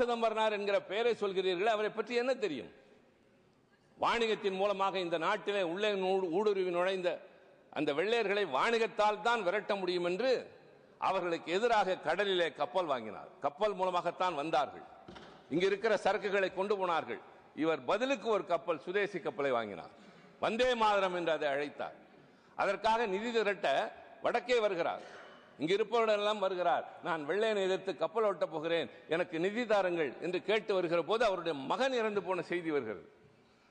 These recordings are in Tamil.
சிதம்பரனார் என்கிற பெயரை சொல்கிறீர்கள் அவரை பற்றி என்ன தெரியும்? வாணிகத்தின் மூலமாக இந்த நாட்டிலே உள்ளே ஊடுருவி நுழைந்த அந்த வெள்ளையர்களை வாணிகத்தால் தான் விரட்ட முடியும் என்று அவர்களுக்கு எதிராக கடலிலே கப்பல் வாங்கினார். கப்பல் மூலமாகத்தான் வந்தார்கள். இங்க இருக்கிற சரக்குகளை கொண்டு போனார்கள். இவர் பதிலுக்கு ஒரு கப்பல் சுதேசி கப்பலை வாங்கினார். வந்தே மாதரம் என்று அதை அழைத்தார். அதற்காக நிதி திரட்ட வடக்கே வருகிறார். இங்கு இருப்பவரெல்லாம் வருகிறார் நான் வெள்ளையனை எதிர்த்து கப்பல் ஓட்டப் போகிறேன். எனக்கு நிதி தாருங்கள் என்று கேட்டு வருகிற போது அவருடைய மகன் இறந்து போன செய்தி வருகிறது.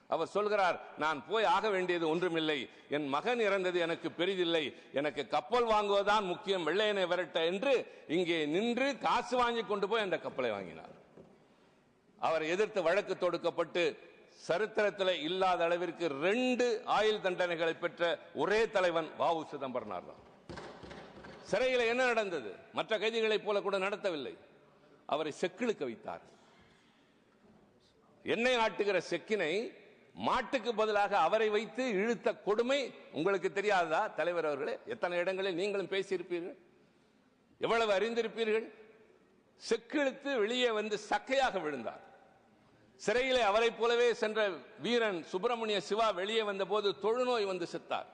அவர் சொல்கிறார் நான் போய் ஆக வேண்டியது ஒன்றுமில்லை. என் மகன் இறந்தது எனக்கு பெரிதில்லை. எனக்கு கப்பல் வாங்குவதுதான் முக்கியம். வெள்ளையனை விரட்ட என்று இங்கே நின்று காசு வாங்கி கொண்டு போய் அந்த கப்பலை வாங்கினார். அவரை எதிர்த்து வழக்கு தொடுக்கப்பட்டு சரித்திரத்தில் இல்லாத அளவிற்கு ரெண்டு ஆயுள் தண்டனைகளை பெற்ற ஒரே தலைவன் வாவு சிதம்பரனார் தான். சிறையில் என்ன நடந்தது? மற்ற கைதிகளைப் போல கூட நடத்தவில்லை. அவரை செக்கிழுக்க வைத்தார். எண்ணெய் ஆட்டுகிற செக்கினை மாட்டுக்கு பதிலாக அவரை வைத்து இழுத்த கொடுமை உங்களுக்கு தெரியாதா தலைவர் அவர்களே எத்தனை இடங்களில் நீங்களும் பேசியிருப்பீர்கள்? எவ்வளவு அறிந்திருப்பீர்கள்? செக்கிழுத்து வெளியே வந்து சக்கையாக விழுந்தார். சிறையிலே அவரை போலவே சென்ற வீரன் சுப்பிரமணிய சிவா வெளியே வந்தபோது தொழுநோய் வந்து செத்தார்.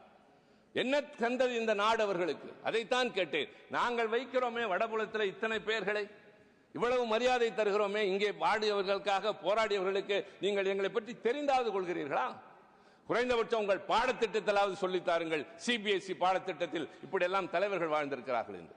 என்ன கண்டது இந்த நாடு அவர்களுக்கு? அதைத்தான் கேட்டேன். நாங்கள் வைக்கிறோமே வடபுலத்தில் இத்தனை பேர்களை. இவ்வளவு மரியாதை தருகிறோமே. இங்கே வாடியவர்களுக்காக போராடியவர்களுக்கு நீங்கள் எங்களை பற்றி தெரிந்தாவது கொள்கிறீர்களா? குறைந்தபட்சம் உங்கள் பாடத்திட்டத்திலாவது சொல்லித் தாருங்கள். சிபிஎஸ்இ பாடத்திட்டத்தில் இப்படியெல்லாம் தலைவர்கள் வாழ்ந்திருக்கிறார்கள் என்று.